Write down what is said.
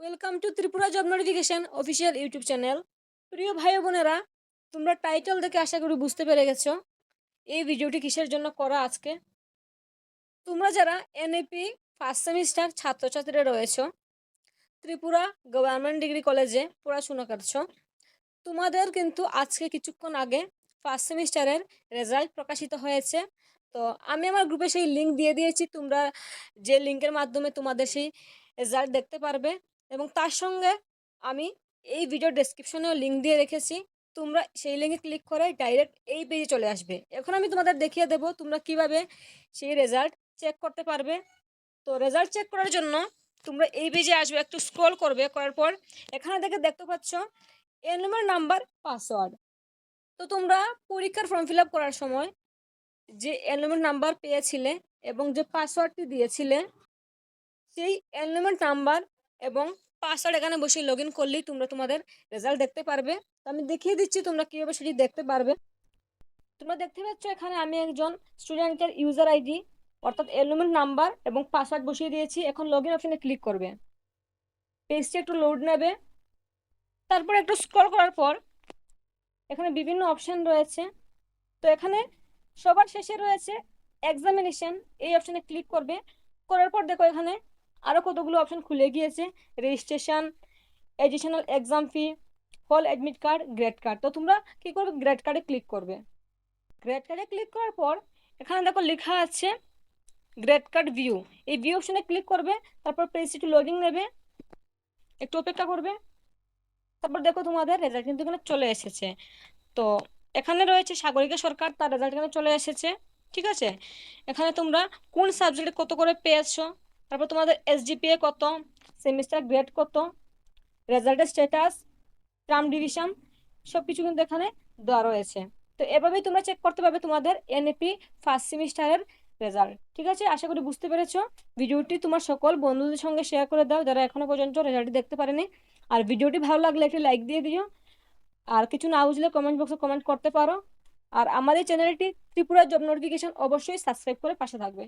Welcome to Tripura job notification official YouTube channel প্রিয় ভাই বোনেরা, তোমরা টাইটেল দেখে আশা করি বুঝতে পেরে গেছো। এই ভিডিওটি কিসের জন্য করা আজকে? তোমরা যারা এনএপি ফার্স্ট সেমিস্টার ছাত্রছাত্রীরা রয়েছো, ত্রিপুরা গভর্নমেন্ট ডিগ্রি কলেজে পড়াশোনা করছ, তোমাদের কিন্তু আজকে কিছুক্ষণ আগে ফার্স্ট সেমিস্টারের রেজাল্ট প্রকাশিত হয়েছে। তো আমি আমার গ্রুপে সেই লিঙ্ক দিয়ে দিয়েছি, তোমরা যে লিঙ্কের মাধ্যমে তোমাদের সেই রেজাল্ট দেখতে পারবে। এবং তার সঙ্গে আমি এই ভিডিও ডেসক্রিপশনেও লিঙ্ক দিয়ে রেখেছি। তোমরা সেই লিঙ্কে ক্লিক করে ডাইরেক্ট এই পেজে চলে আসবে। এখন আমি তোমাদের দেখিয়ে দেবো তোমরা কীভাবে সেই রেজাল্ট চেক করতে পারবে। তো রেজাল্ট চেক করার জন্য তোমরা এই পেজে আসবে, একটু স্ক্রল করবে, করার পর এখানে দেখে দেখতে পাচ্ছ এনমের নাম্বার পাসওয়ার্ড তো তোমরা পরীক্ষার ফর্ম ফিল করার সময় যে এনমের নাম্বার পেয়েছিলে এবং যে পাসওয়ার্ডটি দিয়েছিলে, সেই এনমেন্ট নাম্বার এবং পাসওয়ার্ড এখানে বসে লগ ইন করলেই তোমরা তোমাদের রেজাল্ট দেখতে পারবে। তো আমি দেখিয়ে দিচ্ছি তোমরা কীভাবে সেটি দেখতে পারবে। তোমরা দেখতে পাচ্ছ এখানে আমি একজন স্টুডেন্টের ইউজার আইডি অর্থাৎ এনমেন্ট নাম্বার এবং পাসওয়ার্ড বসিয়ে দিয়েছি। এখন লগ ইন অপশানে ক্লিক করবে। পেজটি একটু লোড নেবে। তারপর একটু স্ক্রল করার পর এখানে বিভিন্ন অপশান রয়েছে। তো এখানে সবার শেষে রয়েছে এক্সামিনেশন এই অপশানে ক্লিক করবে। করার পর দেখো এখানে আরও কতগুলো অপশান খুলে গিয়েছে রেজিস্ট্রেশন এডিশনাল এক্সাম ফি হল অ্যাডমিট কার্ড গ্রেড কার্ড তো তোমরা কী করবে? গ্রেড কার্ডে ক্লিক করবে। গ্রেড কার্ডে ক্লিক করার পর, এখানে দেখো লেখা আছে গ্রেড কার্ড ভিউ এই ভিউ অপশানে ক্লিক করবে, তারপর একটু লোডিং নেবে, একটু অপেক্ষা করবে। তারপর দেখো তোমাদের রেজাল্ট কিন্তু এখানে চলে এসেছে। তো এখানে রয়েছে সাগরিকা সরকার, তার রেজাল্ট এখানে চলে এসেছে। ঠিক আছে? এখানে তোমরা কোন সাবজেক্টে কত করে পেয়েছ? তারপর তোমাদের এসজিপিএ কত? সেমিস্টার গ্রেড কত? রেজাল্টের স্ট্যাটাস টার্ম ডিভিশন সব কিছু কিন্তু এখানে দেওয়া রয়েছে। তো এভাবেই তোমরা চেক করতে পারবে তোমাদের এনএপি ফার্স্ট সেমিস্টারের রেজাল্ট ঠিক আছে? আশা করি বুঝতে পেরেছ। ভিডিওটি তোমার সকল বন্ধুদের সঙ্গে শেয়ার করে দাও যারা এখনও পর্যন্ত রেজাল্টটি দেখতে পারেনি। আর ভিডিওটি ভালো লাগলে একটি লাইক দিয়ে দিও। আর কিছু না বুঝলে কমেন্ট বক্সে কমেন্ট করতে পারো। আর আমাদের চ্যানেলটি ত্রিপুরা জব নোটিফিকেশন অবশ্যই সাবস্ক্রাইব করে পাশে থাকবে।